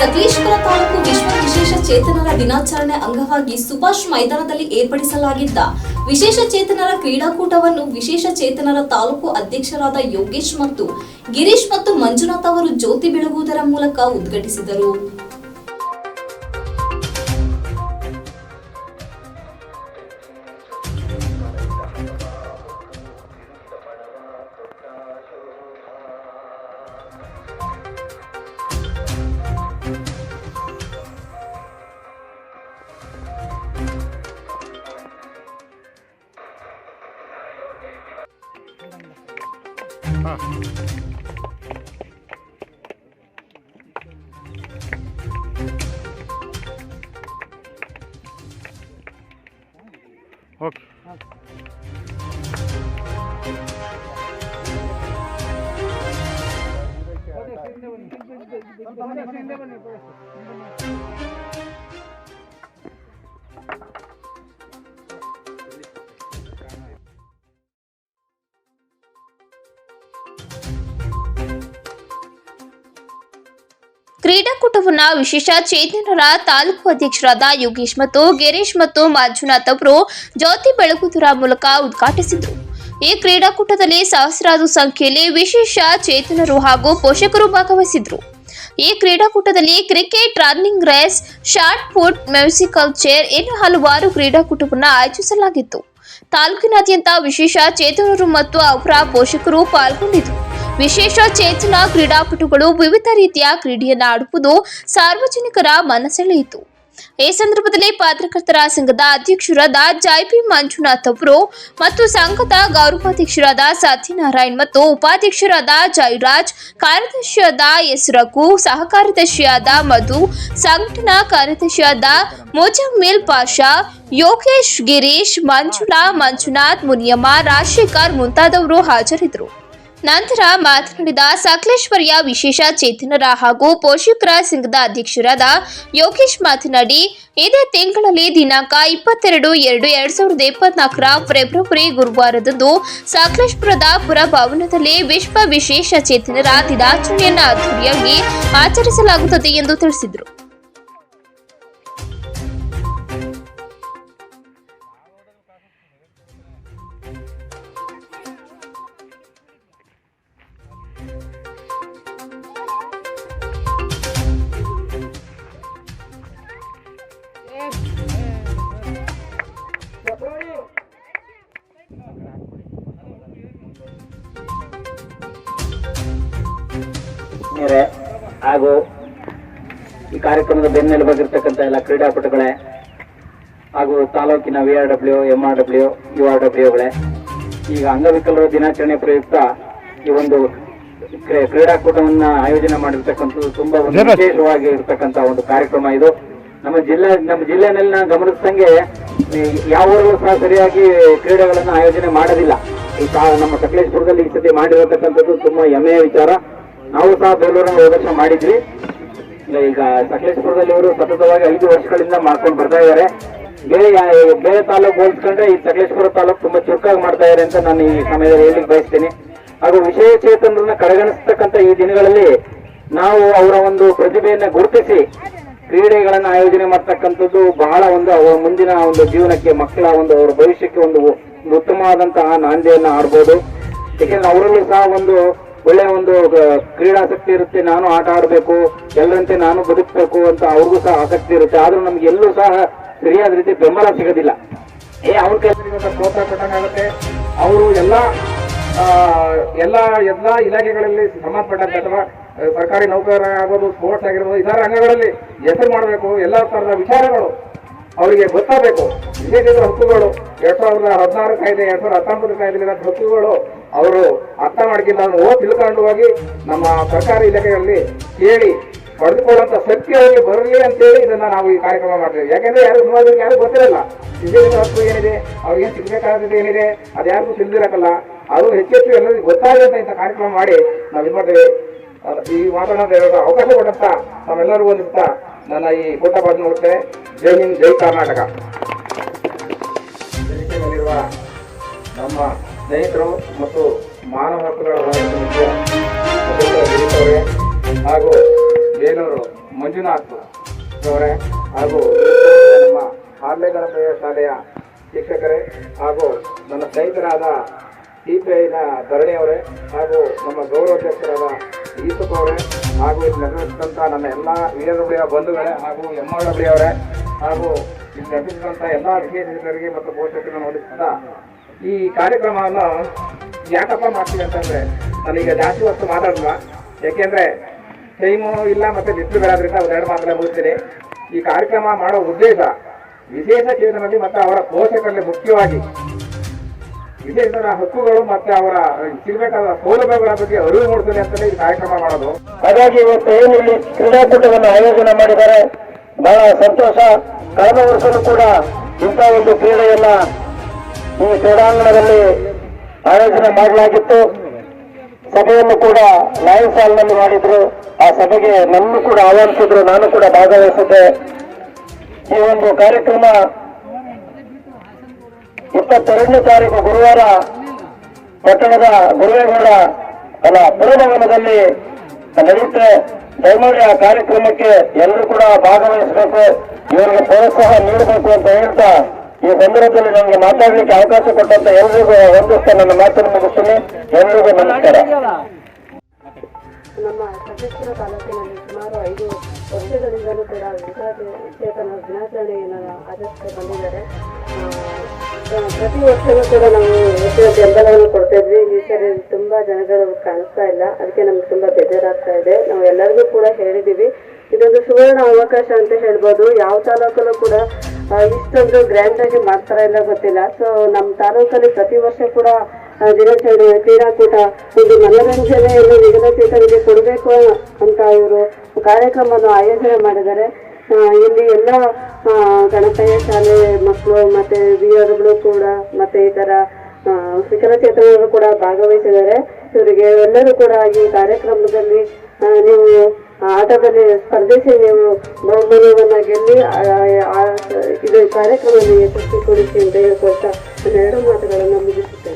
ಸಕಲೇಶ್ಪುರ ತಾಲೂಕು ವಿಶ್ವ ವಿಶೇಷ ಚೇತನರ ದಿನಾಚರಣೆ ಅಂಗವಾಗಿ ಸುಭಾಷ್ ಮೈದಾನದಲ್ಲಿ ಏರ್ಪಡಿಸಲಾಗಿದ್ದ ವಿಶೇಷ ಚೇತನರ ಕ್ರೀಡಾಕೂಟವನ್ನು ವಿಶೇಷ ಚೇತನರ ತಾಲೂಕು ಅಧ್ಯಕ್ಷರಾದ ಯೋಗೇಶ್ ಮತ್ತು ಗಿರೀಶ್ ಮತ್ತು ಮಂಜುನಾಥ್ ಅವರು ಜ್ಯೋತಿ ಬೆಳಗುವುದರ ಮೂಲಕ ಉದ್ಘಾಟಿಸಿದರು. Okay Thank you. ಕ್ರೀಡಾಕೂಟವನ್ನ ವಿಶೇಷ ಚೇತನರ ತಾಲೂಕು ಅಧ್ಯಕ್ಷರಾದ ಯೋಗೇಶ್ ಮತ್ತು ಗಿರೀಶ್ ಮತ್ತು ಮಂಜುನಾಥ್ ಅವರು ಜ್ಯೋತಿ ಬೆಳಗುವುದರ ಮೂಲಕ ಉದ್ಘಾಟಿಸಿದರು. ಈ ಕ್ರೀಡಾಕೂಟದಲ್ಲಿ ಸಹಸ್ರಾರು ಸಂಖ್ಯೆಯಲ್ಲಿ ವಿಶೇಷ ಚೇತನರು ಹಾಗೂ ಪೋಷಕರು ಭಾಗವಹಿಸಿದ್ರು. ಈ ಕ್ರೀಡಾಕೂಟದಲ್ಲಿ cricket, running race, shot put musical chair ಇನ್ನು ಹಲವಾರು ಕ್ರೀಡಾಕೂಟವನ್ನು ಆಯೋಜಿಸಲಾಗಿತ್ತು. ತಾಲೂಕಿನಾದ್ಯಂತ ವಿಶೇಷ ಚೇತನರು ಮತ್ತು ಅವರ ಪೋಷಕರು ಪಾಲ್ಗೊಂಡಿದ್ದರು. ವಿಶೇಷ ಚೇತನ ಕ್ರೀಡಾಪಟುಗಳು ವಿವಿಧ ರೀತಿಯ ಕ್ರೀಡೆಯನ್ನು ಆಡುವುದು ಸಾರ್ವಜನಿಕರ ಮನಸೆಳೆಯಿತು ಈ ಸಂದರ್ಭದಲ್ಲಿ ಪತ್ರಕರ್ತರ ಸಂಘದ ಅಧ್ಯಕ್ಷರಾದ ಜೈಪಿ ಮಂಜುನಾಥ್ ಅವರು ಮತ್ತು ಸಂಘದ ಗೌರವಾಧ್ಯಕ್ಷರಾದ ಸತ್ಯನಾರಾಯಣ್ ಮತ್ತು ಉಪಾಧ್ಯಕ್ಷರಾದ ಜೈರಾಜ್, ಕಾರ್ಯದರ್ಶಿಯಾದ ಎಸ್ ರಘು ಸಹ ಕಾರ್ಯದರ್ಶಿಯಾದ ಮಧು, ಸಂಘಟನಾ ಕಾರ್ಯದರ್ಶಿಯಾದ ಮುಜಮ್ಮಿಲ್ ಪಾಷಾ, ಯೋಗೇಶ್ ಗಿರೀಶ್, ಮಂಜುಳಾ ಮಂಜುನಾಥ್, ಮುನಿಯಮ್ಮ, ರಾಜಶೇಖರ್ ಮುಂತಾದವರು ಹಾಜರಿದ್ದರು. ನಂತರ ಮಾತನಾಡಿದ ಸಕಲೇಶ್ವರಿಯ ವಿಶೇಷ ಚೇತನರ ಹಾಗೂ ಪೋಷಕರ ಸಂಘದ ಅಧ್ಯಕ್ಷರಾದ ಯೋಗೇಶ್ ಮಾತನಾಡಿ, ಇದೇ ತಿಂಗಳಲ್ಲಿ ದಿನಾಂಕ ಇಪ್ಪತ್ತೆರಡು ಎರಡು ಎರಡ್ ಸಾವಿರದ ಇಪ್ಪತ್ನಾಲ್ಕರ ಫೆಬ್ರವರಿ ಗುರುವಾರದಂದು ಸಕಲೇಶ್ಪುರದ ಪುರಭವನದಲ್ಲಿ ವಿಶ್ವ ವಿಶೇಷ ಚೇತನರ ದಿನಾಚರಣೆಯನ್ನು ಅದ್ದೂರಿಯಾಗಿ ಆಚರಿಸಲಾಗುತ್ತದೆ ಎಂದು ತಿಳಿಸಿದರು. ಆತ್ಮೀಯರೇ ಹಾಗೂ ಈ ಕಾರ್ಯಕ್ರಮದ ಬೆನ್ನೆಲುಬಾಗಿರ್ತಕ್ಕಂಥ ಎಲ್ಲ ಕ್ರೀಡಾಪಟುಗಳೇ ಹಾಗೂ ತಾಲೂಕಿನ V R W M R W U R ಡಬ್ಲ್ಯೂಗಳೇ ಈಗ ಅಂಗವಿಕಲರ ದಿನಾಚರಣೆ ಪ್ರಯುಕ್ತ ಈ ಒಂದು ಕ್ರೀಡಾಕೂಟವನ್ನು ಆಯೋಜನೆ ಮಾಡಿರ್ತಕ್ಕಂಥದ್ದು ತುಂಬಾ ವಿಶೇಷವಾಗಿ ಇರ್ತಕ್ಕಂಥ ಒಂದು ಕಾರ್ಯಕ್ರಮ ಇದು. ನಮ್ಮ ಜಿಲ್ಲೆ ನಮ್ಮ ಜಿಲ್ಲೆನಲ್ಲಿ ನಾನು ಗಮನಿಸಿದಂಗೆ ಯಾವ ಊರಲ್ಲೂ ಸಹ ಸರಿಯಾಗಿ ಕ್ರೀಡೆಗಳನ್ನು ಆಯೋಜನೆ ಮಾಡೋದಿಲ್ಲ. ಈ ನಮ್ಮ ಸಕಲೇಶ್ಪುರದಲ್ಲಿ ಈ ಸತಿ ಮಾಡಿರತಕ್ಕಂಥದ್ದು ತುಂಬಾ ಹೆಮ್ಮೆಯ ವಿಚಾರ. ನಾವು ಸಹ ಬೇಲೂರನ್ನು ವರ್ಷ ಮಾಡಿದ್ವಿ. ಈಗ ಸಕಲೇಶ್ಪುರದಲ್ಲಿ ಇವರು ಸತತವಾಗಿ ಐದು ವರ್ಷಗಳಿಂದ ಮಾಡ್ಕೊಂಡು ಬರ್ತಾ ಇದ್ದಾರೆ. ಬೇರೆ ಬೇರೆ ತಾಲೂಕು ಹೋಲಿಸ್ಕೊಂಡ್ರೆ ಈ ಸಕಲೇಶ್ಪುರ ತಾಲೂಕು ತುಂಬಾ ಚುರುಕಾಗಿ ಮಾಡ್ತಾ ಇದ್ದಾರೆ ಅಂತ ನಾನು ಈ ಸಮಯದಲ್ಲಿ ಹೇಳಿ ಬಯಸ್ತೀನಿ. ಹಾಗೂ ವಿಷಯ ಚೇತನರನ್ನ ಕಡೆಗಣಿಸ್ತಕ್ಕಂಥ ಈ ದಿನಗಳಲ್ಲಿ ನಾವು ಅವರ ಒಂದು ಪ್ರತಿಭೆಯನ್ನ ಗುರುತಿಸಿ ಕ್ರೀಡೆಗಳನ್ನು ಆಯೋಜನೆ ಮಾಡ್ತಕ್ಕಂಥದ್ದು ಬಹಳ ಒಂದು ಅವರ ಮುಂದಿನ ಒಂದು ಜೀವನಕ್ಕೆ ಮಕ್ಕಳ ಒಂದು ಅವರ ಭವಿಷ್ಯಕ್ಕೆ ಒಂದು ಉತ್ತಮವಾದಂತಹ ನಾಂದಿಯನ್ನ ಆಡ್ಬೋದು. ಯಾಕೆಂದ್ರೆ ಅವರಲ್ಲೂ ಸಹ ಒಂದು ಒಳ್ಳೆಯ ಒಂದು ಕ್ರೀಡಾಸಕ್ತಿ ಇರುತ್ತೆ, ನಾನು ಆಟ ಆಡಬೇಕು, ಎಲ್ಲರಂತೆ ನಾನು ಬದುಕಬೇಕು ಅಂತ ಅವ್ರಿಗೂ ಸಹ ಆಸಕ್ತಿ ಇರುತ್ತೆ. ಆದ್ರೂ ನಮ್ಗೆ ಎಲ್ಲೂ ಸಹ ಸರಿಯಾದ ರೀತಿ ಬೆಂಬಲ ಸಿಗೋದಿಲ್ಲ. ಏ, ಅವ್ರ ಕೆಲಸ ಪ್ರೋತ್ಸಾಹ ಕೊಟ್ಟಂಗಾಗುತ್ತೆ ಅವರು ಎಲ್ಲ ಎಲ್ಲ ಎಲ್ಲ ಇಲಾಖೆಗಳಲ್ಲಿ ಸಂಬಂಧಪಟ್ಟಂತೆ ಅಥವಾ ಸರ್ಕಾರಿ ನೌಕರ ಆಗ್ಬೋದು ಸ್ಪೋರ್ಟ್ಸ್ ಆಗಿರ್ಬೋದು, ಇತರ ರಂಗಗಳಲ್ಲಿ ಹೆಸರು ಮಾಡಬೇಕು, ಎಲ್ಲ ತರದ ವಿಚಾರಗಳು ಅವರಿಗೆ ಗೊತ್ತಾಗಬೇಕು. ವಿಶೇಷ ಹಕ್ಕುಗಳು, ಎರಡ್ ಸಾವಿರದ ಹದಿನಾರು ಕಾಯ್ದೆ, ಎರಡ್ ಸಾವಿರದ ಹತ್ತೊಂಬತ್ತು ಕಾಯ್ದೆ ಹಕ್ಕುಗಳು ಅವರು ಅರ್ಥ ಮಾಡ್ಕೊಂಡು ಅದನ್ನು ಓ ತಿಳ್ಕೊಂಡು ಹೋಗಿ ನಮ್ಮ ಸರ್ಕಾರಿ ಇಲಾಖೆಗಳಲ್ಲಿ ಕೇಳಿ ಪಡೆದುಕೊಳ್ಳುವಂತ ಶಕ್ತಿ ಅವರಿಗೆ ಬರಲಿ ಅಂತೇಳಿ ಇದನ್ನ ನಾವು ಈ ಕಾರ್ಯಕ್ರಮ ಮಾಡ್ತೇವೆ. ಯಾಕೆಂದ್ರೆ ಯಾರು ಸುಮಾರು ಯಾರು ಗೊತ್ತಿರಲ್ಲ. ವಿಶೇಷ ಹಕ್ಕು ಏನಿದೆ? ಅವ್ರಿಗೆ ಏನ್ ಏನಿದೆ? ಏನಿದೆ ಅದ್ಯಾರಿಗೂ ತಿಳಿದಿರಕ್ಕಲ್ಲ ಅದು ಹೆಚ್ಚೆಚ್ಚು ಎಲ್ಲರಿಗೂ ಗೊತ್ತಾಗಲಿ ಅಂತ ಇಂಥ ಕಾರ್ಯಕ್ರಮ ಮಾಡಿ ನಾವು ಇದು ಮಾಡ್ತೇವೆ. ಈ ಮಾತನಾಡ ಅವಕಾಶ ಕೊಟ್ಟಂತ ನಾವೆಲ್ಲರೂ ಒಂದಿಸ್ತಾ ನನ್ನ ಈ ಬಾಜು ನೋಡುತ್ತೆ ಜೈ ಹಿಂದ್, ಜೈ ಕರ್ನಾಟಕ. ನಮ್ಮ ಸ್ನೇಹಿತರು ಮತ್ತು ಮಾನವ ಹಕ್ಕುಗಳ ಹಾಗೂ ಬೇಲೂರು ಮಂಜು ಮಂಜುನಾಥ್ ಅವರೇ ಹಾಗೂ ನಮ್ಮ ಹಾರ್ಲೆಗಣಪಯ್ಯ ಶಾಲೆಯ ಶಿಕ್ಷಕರೇ ಹಾಗೂ ನನ್ನ ಸ್ನೇಹಿತರಾದ ಸಿ ಪಿ ಐನ ಧರಣಿಯವರೇ ಹಾಗೂ ನಮ್ಮ ಗೌರವಾಧ್ಯಕ್ಷರಾದ ಈಸಪ್ ಅವರೇ ಹಾಗೂ ಇಲ್ಲಿ ನೆರವೇರಿಸಿದಂಥ ನನ್ನ ಎಲ್ಲ ವೀರರುಳಿಯ ಬಂಧುಗಳೇ ಹಾಗೂ ಎಂ ಅವರೇ ಹಾಗೂ ಇಲ್ಲಿ ನೆರವೇರಿಸಿದಂಥ ಎಲ್ಲ ವಿಶೇಷರಿಗೆ ಮತ್ತು ಪೋಷಕರನ್ನು ನೋಡಿಸುತ್ತಾ ಈ ಕಾರ್ಯಕ್ರಮವನ್ನು ಯಾಕಪ್ಪ ಮಾಡ್ತೀವಿ ಅಂತಂದ್ರೆ ನಾನೀಗ ಜಾಸ್ತಿ ಹೊತ್ತು ಮಾತಾಡಲ್ಲ. ಯಾಕೆಂದ್ರೆ ಟೈಮು ಇಲ್ಲ ಮತ್ತೆ ಬಿಸಿಲು ಬೇಡಾದ್ರಿಂದ ಒಂದೆರಡು ಮಾತನ್ನ ಮುಗಿಸ್ತೀನಿ. ಈ ಕಾರ್ಯಕ್ರಮ ಮಾಡೋ ಉದ್ದೇಶ ವಿಶೇಷ ಚೇತನದಲ್ಲಿ ಮತ್ತೆ ಅವರ ಪೋಷಕರಲ್ಲಿ ಮುಖ್ಯವಾಗಿ ವಿಶೇಷರ ಹಕ್ಕುಗಳು ಮತ್ತೆ ಅವರ ಸಿಗಬೇಕಾದ ಸೌಲಭ್ಯಗಳ ಬಗ್ಗೆ ಅರಿವು ಮೂಡಿಸಲಿ ಅಂತಲೇ ಈ ಕಾರ್ಯಕ್ರಮ ಮಾಡೋದು. ಹಾಗಾಗಿ ಇವತ್ತು ಇಲ್ಲಿ ಕ್ರೀಡಾಕೂಟವನ್ನು ಆಯೋಜನೆ ಮಾಡಿದ್ದಾರೆ, ಬಹಳ ಸಂತೋಷ. ಕಳೆದ ಕೂಡ ಇಂಥ ಒಂದು ಕ್ರೀಡೆಯನ್ನ ಈ ಕ್ರೀಡಾಂಗಣದಲ್ಲಿ ಆಯೋಜನೆ ಮಾಡಲಾಗಿತ್ತು. ಸಭೆಯನ್ನು ಕೂಡ ಲಯನ್ಸ್ ಹಾಲ್ನಲ್ಲಿ ಮಾಡಿದ್ರು. ಆ ಸಭೆಗೆ ನನ್ನ ಕೂಡ ಆಹ್ವಾನಿಸಿದ್ರು. ನಾನು ಕೂಡ ಭಾಗವಹಿಸಿದ್ದೆ. ಈ ಒಂದು ಕಾರ್ಯಕ್ರಮ ಇಪ್ಪತ್ತೆರಡನೇ ತಾರೀಕು ಗುರುವಾರ ಪಟ್ಟಣದ ಗುರುವೇಗೌಡ ಅಲ್ಲ ಪುರಭವನದಲ್ಲಿ ನಡೆಯುತ್ತೆ. ದಯಮಾಡಿ ಆ ಕಾರ್ಯಕ್ರಮಕ್ಕೆ ಎಲ್ಲರೂ ಕೂಡ ಭಾಗವಹಿಸಬೇಕು. ಇವರಿಗೆ ಪ್ರೋತ್ಸಾಹ ನೀಡಬೇಕು ಅಂತ ಹೇಳ್ತಾ ಈ ಸಂದರ್ಭದಲ್ಲಿ ನನಗೆ ಮಾತಾಡಲಿಕ್ಕೆ ಅವಕಾಶ ಕೊಟ್ಟಂತ ಎಲ್ರಿಗೂ ಒಂದಿಸ್ತಾ ನನ್ನ ಮಾತನ್ನು ಮುಗಿಸ್ತೀನಿ. ಎಲ್ರಿಗೂ ನಮಸ್ಕಾರ. ನಮ್ಮ ಸಕಲೇಶ್ವರ ತಾಲೂಕಿನಲ್ಲಿ ಸುಮಾರು ಐದು ವರ್ಷಗಳಿಂದಲೂ ಕೂಡ ವಿಕಲಚೇತನ ದಿನಾಚರಣೆಯನ್ನು ಆಚರಿಸ್ತಾ ಬಂದಿದ್ದಾರೆ. ಪ್ರತಿ ವರ್ಷವೂ ಕೂಡ ನಾವು ಹೆಚ್ಚಿನ ಬೆಂಬಲವನ್ನು ಕೊಡ್ತಾ ಈ ಸರಿ ತುಂಬ ಜನಗಳು ಕಾಣಿಸ್ತಾ ಇಲ್ಲ. ಅದಕ್ಕೆ ನಮ್ಗೆ ತುಂಬ ಬೇಜಾರಾಗ್ತಾ ಇದೆ. ನಾವು ಎಲ್ಲರಿಗೂ ಕೂಡ ಹೇಳಿದ್ದೀವಿ. ಇದೊಂದು ಸುವರ್ಣ ಅವಕಾಶ ಅಂತ ಹೇಳ್ಬೋದು. ಯಾವ ತಾಲೂಕಲ್ಲೂ ಕೂಡ ಇಷ್ಟೊಂದು ಗ್ರ್ಯಾಂಡ್ ಆಗಿ ಮಾಡ್ತಾರ ಇಲ್ಲ ಗೊತ್ತಿಲ್ಲ. ಸೊ ನಮ್ಮ ತಾಲೂಕಲ್ಲಿ ಪ್ರತಿ ವರ್ಷ ಕೂಡ ದಿನಾಚರಣೆ ಕ್ರೀಡಾಕೂಟ ಒಂದು ಮನೋರಂಜನೆಯನ್ನು ನಿಗದಿತರಿಗೆ ಕೊಡಬೇಕು ಅಂತ ಇವರು ಕಾರ್ಯಕ್ರಮವನ್ನು ಆಯೋಜನೆ ಮಾಡಿದ್ದಾರೆ. ಇಲ್ಲಿ ಎಲ್ಲ ಗಣಪಯ್ಯ ಶಾಲೆ ಮಕ್ಕಳು ಮತ್ತೆ ವಿಯರ್ಗಳು ಕೂಡ, ಮತ್ತೆ ಈ ತರ ವಿಕಲಚೇತನರು ಕೂಡ ಭಾಗವಹಿಸಿದ್ದಾರೆ. ಇವರಿಗೆ ಎಲ್ಲರೂ ಕೂಡ ಈ ಕಾರ್ಯಕ್ರಮದಲ್ಲಿ ನೀವು ಆಟದಲ್ಲಿ ಸ್ಪರ್ಧಿಸಿ ನೀವು ಬಹುಮಾನವನ್ನ ಗೆಲ್ಲಿ ಇದು ಕಾರ್ಯಕ್ರಮವನ್ನು ಯಶಸ್ವಿಗೊಳಿಸಿ ಅಂತ ಹೇಳ್ಕೊಳ್ತಾ ಎರಡು ಮಾತುಗಳನ್ನು ಮುಗಿಸುತ್ತೇನೆ.